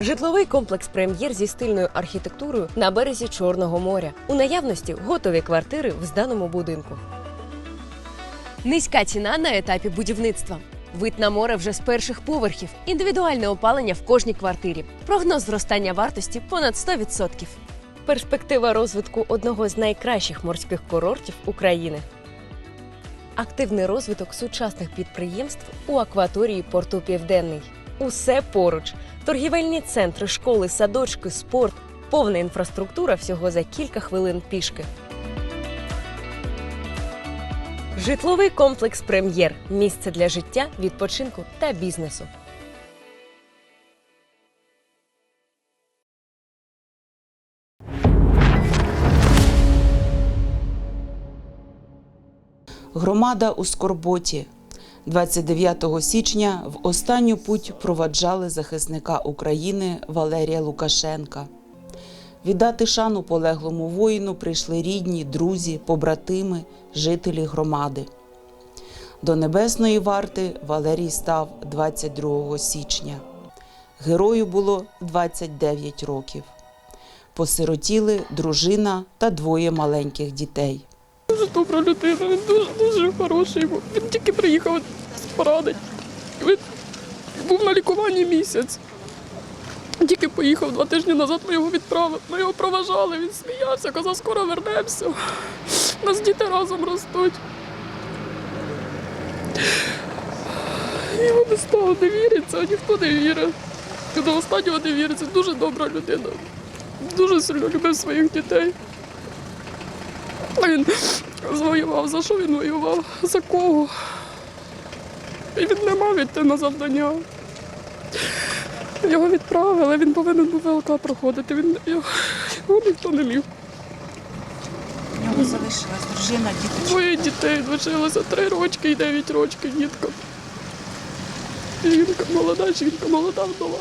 Житловий комплекс прем'єр зі стильною архітектурою на березі Чорного моря. У наявності готові квартири в зданому будинку. Низька ціна на етапі будівництва. Вид на море вже з перших поверхів, індивідуальне опалення в кожній квартирі. Прогноз зростання вартості понад 100%. Перспектива розвитку одного з найкращих морських курортів України. Активний розвиток сучасних підприємств у акваторії порту Південний. Усе поруч: торгівельні центри, школи, садочки, спорт, повна інфраструктура всього за кілька хвилин пішки. Житловий комплекс Прем'єр місце для життя, відпочинку та бізнесу. Громада у Скорботі. 29 січня в останню путь проваджали захисника України Валерія Лукашенка. Віддати шану полеглому воїну прийшли рідні, друзі, побратими, жителі громади. До небесної варти Валерій став 22 січня. Герою було 29 років. Посиротіли дружина та двоє маленьких дітей. Дуже добра людина, він дуже дуже хороший. Він тільки приїхав з поради. Він був на лікуванні місяць. Тільки поїхав два тижні назад, ми його відправили. Ми його проважали, він сміявся, казав, скоро вернемося. Нас діти разом ростуть. Його без того не віриться, ніхто не вірить. До останнього не віриться. Дуже добра людина. Дуже сильно любив своїх дітей. Він звоював. За що він воював? За кого? І він не мав йти на завдання. Його відправили, він повинен був ВЛК проходити. Він, його, його ніхто не міг. У нього залишилась дружина, діти. Двоє дітей лишилося три рочки і дев'ять рочків дітка. Жінка молода, жінка молода вдова.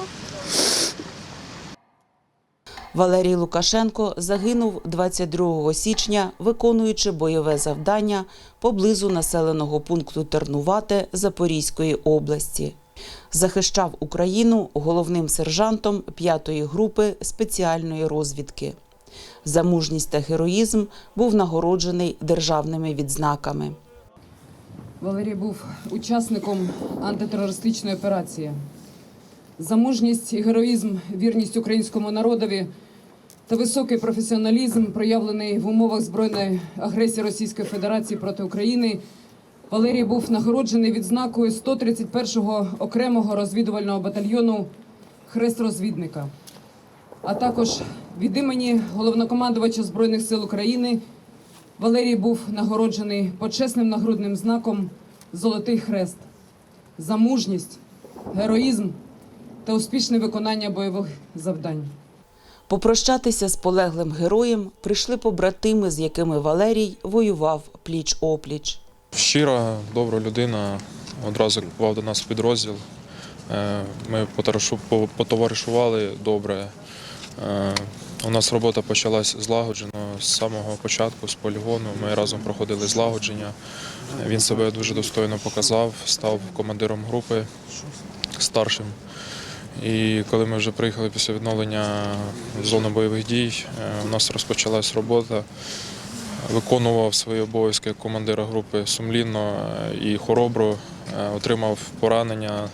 Валерій Лукашенко загинув 22 січня, виконуючи бойове завдання поблизу населеного пункту Тернувате Запорізької області. Захищав Україну головним сержантом 5-ї групи спеціальної розвідки. За мужність та героїзм був нагороджений державними відзнаками. Валерій був учасником антитерористичної операції. За мужність і героїзм, вірність українському народові та високий професіоналізм, проявлений в умовах збройної агресії Російської Федерації проти України. Валерій був нагороджений відзнакою 131-го окремого розвідувального батальйону Хрест розвідника, а також від імені головнокомандувача Збройних сил України Валерій був нагороджений почесним нагрудним знаком Золотий Хрест за мужність, героїзм та успішне виконання бойових завдань. Попрощатися з полеглим героєм прийшли побратими, з якими Валерій воював пліч-опліч. Щира, добра людина. Одразу як до нас в підрозділ. Е, Ми потоваришували добре. Е, У нас робота почалась злагоджено з самого початку, з полігону. Ми разом проходили злагодження. Він себе дуже достойно показав, став командиром групи старшим. І коли ми вже приїхали після відновлення в зону бойових дій, е, у нас розпочалась робота виконував свої обов'язки командира групи сумлінно е, і хоробро, е, отримав поранення.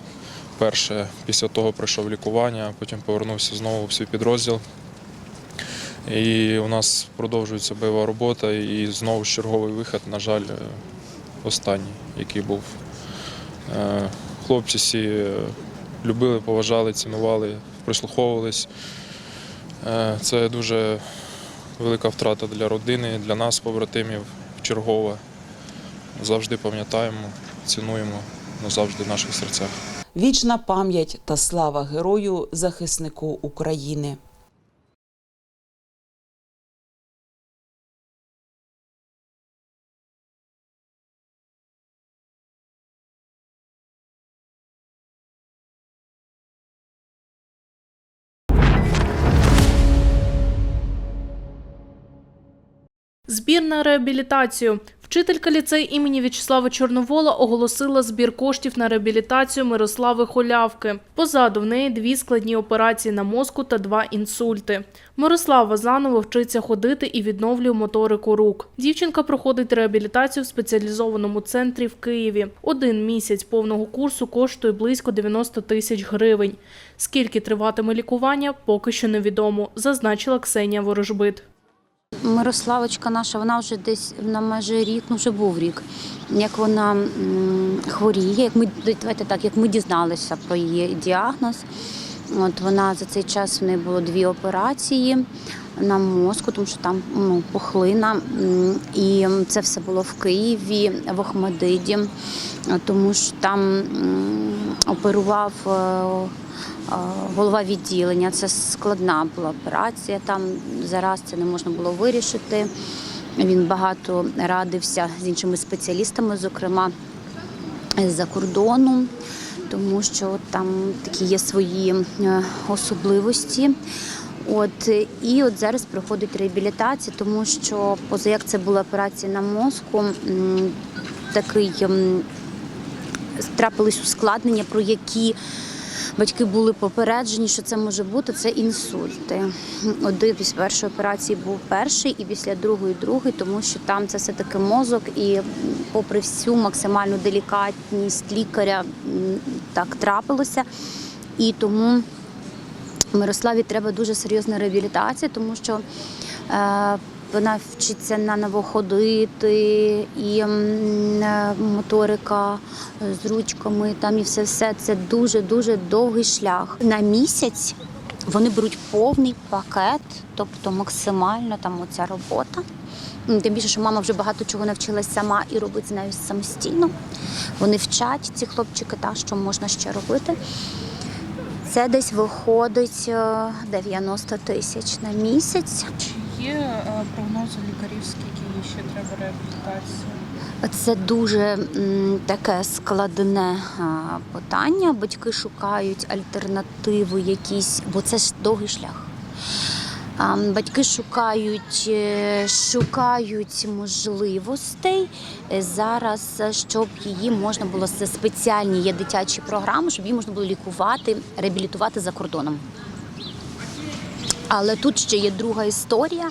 Перше, після того пройшов лікування, потім повернувся знову в свій підрозділ. І у нас продовжується бойова робота і знову черговий вихід, на жаль, останній, який був. Хлопці всі любили, поважали, цінували, прислуховувались. Е, Це дуже велика втрата для родини, для нас, побратимів, чергова. Завжди пам'ятаємо, цінуємо назавжди в наших серцях. Вічна пам'ять та слава герою, захиснику України. Збір на реабілітацію. Вчителька ліцею імені В'ячеслава Чорновола оголосила збір коштів на реабілітацію Мирослави Холявки. Позаду в неї дві складні операції на мозку та два інсульти. Мирослава заново вчиться ходити і відновлює моторику рук. Дівчинка проходить реабілітацію в спеціалізованому центрі в Києві. Один місяць повного курсу коштує близько 90 тисяч гривень. Скільки триватиме лікування, поки що невідомо, зазначила Ксенія Ворожбит. Мирославочка наша, вона вже десь на майже рік, ну вже був рік, як вона хворіє. Як ми давайте так, як ми дізналися про її діагноз. От вона за цей час в неї було дві операції на мозку, тому що там ну, пухлина. І це все було в Києві, в Охмадиді, тому що там оперував. Голова відділення. Це складна була операція. Там зараз це не можна було вирішити. Він багато радився з іншими спеціалістами, зокрема з-за кордону, тому що там такі є свої е, особливості. От і от зараз проходить реабілітація, тому що поза як це була операція на мозку, такий трапились ускладнення, про які Батьки були попереджені, що це може бути це інсульти. Один після першої операції був перший, і після другої другий, тому що там це все таки мозок, і попри всю максимальну делікатність лікаря так трапилося. І тому Мирославі треба дуже серйозна реабілітація, тому що е, вона вчиться наново ходити, і е, моторика е, з ручками, там і все все це дуже дуже довгий шлях. На місяць вони беруть повний пакет, тобто максимально там оця робота. Тим більше, що мама вже багато чого навчилась сама і робить з нею самостійно. Вони вчать ці хлопчики, та що можна ще робити. Це десь виходить е, 90 тисяч на місяць. Є е, прогнози лікарів, скільки ще треба реабілітації? Це дуже таке складне питання. Батьки шукають альтернативи якісь, бо це ж довгий шлях. Батьки шукають, е, шукають можливостей е, зараз, е, щоб її можна було це спеціальні є дитячі програми, щоб її можна було лікувати, реабілітувати за кордоном. Але тут ще є друга історія,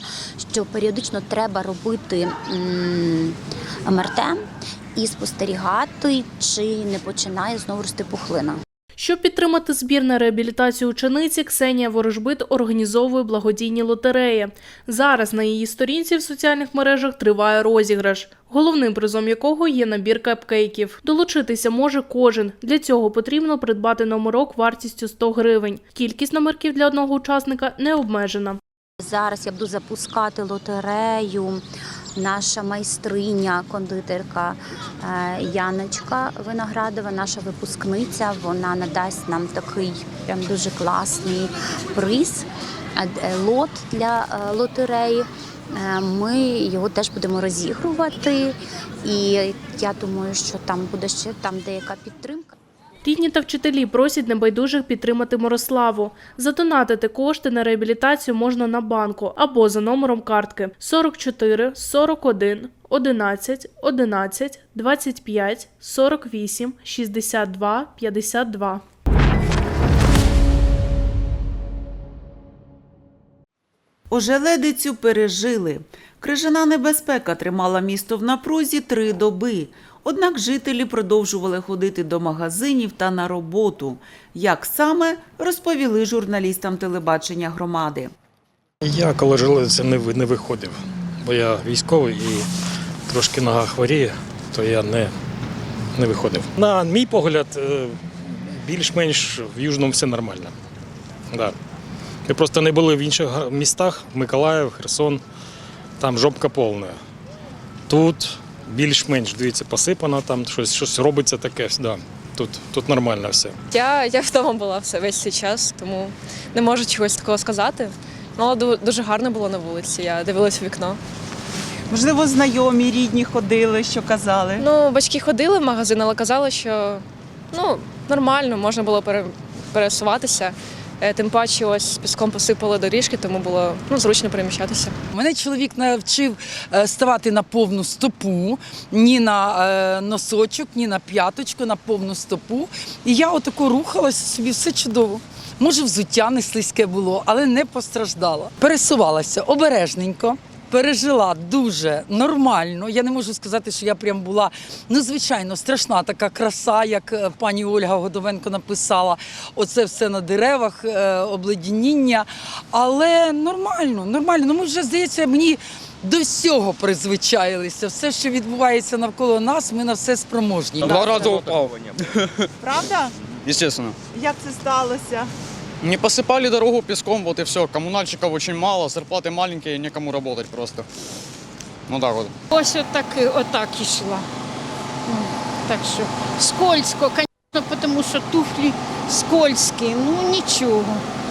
що періодично треба робити МРТ і спостерігати, чи не починає знову рости пухлина. Щоб підтримати збір на реабілітацію учениці, Ксенія Ворожбит організовує благодійні лотереї. Зараз на її сторінці в соціальних мережах триває розіграш, головним призом якого є набір капкейків. Долучитися може кожен. Для цього потрібно придбати номерок вартістю 100 гривень. Кількість номерків для одного учасника не обмежена. Зараз я буду запускати лотерею. Наша майстриня, кондитерка е, Яночка Виноградова, наша випускниця, вона надасть нам такий прям дуже класний приз, е, е, лот для лотереї. Ми його теж будемо розігрувати, і я думаю, що там буде ще там деяка підтримка. Рідні та вчителі просять небайдужих підтримати Мирославу. Задонатити кошти на реабілітацію можна на банку або за номером картки 44 41 11 11 25 48 62 52. Ожеледицю пережили. Крижана небезпека тримала місто в напрузі три доби. Однак жителі продовжували ходити до магазинів та на роботу. Як саме розповіли журналістам телебачення громади. Я коли железо не, не виходив, бо я військовий і трошки нога хворіє, то я не, не виходив. На мій погляд, е, більш-менш в Южному все нормально. Да. Ми просто не були в інших містах, Миколаїв, Херсон, там жопка повна. Тут більш-менш, дивіться, посипано, там щось, щось робиться таке. Да. Тут, тут нормально все. Я, я вдома була все весь цей час, тому не можу чогось такого сказати. Ну, але дуже гарно було на вулиці. Я дивилась в вікно. Можливо, знайомі, рідні ходили, що казали. Ну, батьки ходили в магазин, але казали, що ну, нормально, можна було пересуватися. Е, Тим паче ось піском посипали доріжки, тому було ну, зручно переміщатися. Мене чоловік навчив е, ставати на повну стопу, ні на е, носочок, ні на п'яточку, на повну стопу. І я отако рухалася собі, все чудово. Може, взуття не слизьке було, але не постраждала. Пересувалася обережненько. Пережила дуже нормально. Я не можу сказати, що я прям була ну звичайно страшна така краса, як е, пані Ольга Годовенко написала. Оце все на деревах, е, обледеніння. Але нормально, нормально. Ну ми вже здається, мені до всього призвичаїлися. Все, що відбувається навколо нас, ми на все спроможні. Два рази упав. Правда? Естественно. Як це сталося? Не посыпали дорогу песком, вот и все. Коммунальщиков очень мало, зарплаты маленькие, некому работать просто. Ну так вот. Ось отак, отак ішла. Ну, Так що скользко, звісно, тому що туфлі скользкі, ну нічого.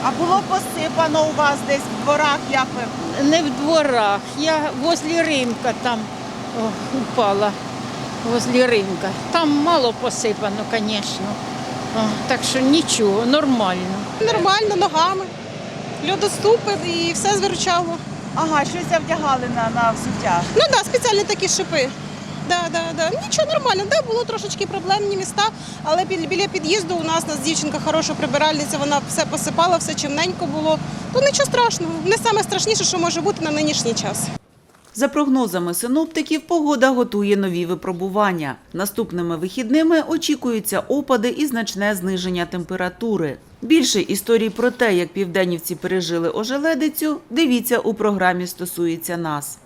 А було посипано у вас десь в дворах, як ви? Не в дворах. Я возле ринка там о, упала. Возле ринка. Там мало посипано, звісно. Так що нічого, нормально. Нормально, ногами. Льодоступи і все звирчало. Ага, щось вдягали на, на взуття. Ну так, да, спеціальні такі шипи. Да, да, да. Нічого нормально, да, було трошечки проблемні міста, але біля, біля під'їзду у нас, у нас дівчинка хороша прибиральниця, вона все посипала, все чимненько було. То нічого страшного. Не саме страшніше, що може бути на нинішній час. За прогнозами синоптиків, погода готує нові випробування. Наступними вихідними очікуються опади і значне зниження температури. Більше історій про те, як південнівці пережили ожеледицю, дивіться у програмі «Стосується нас».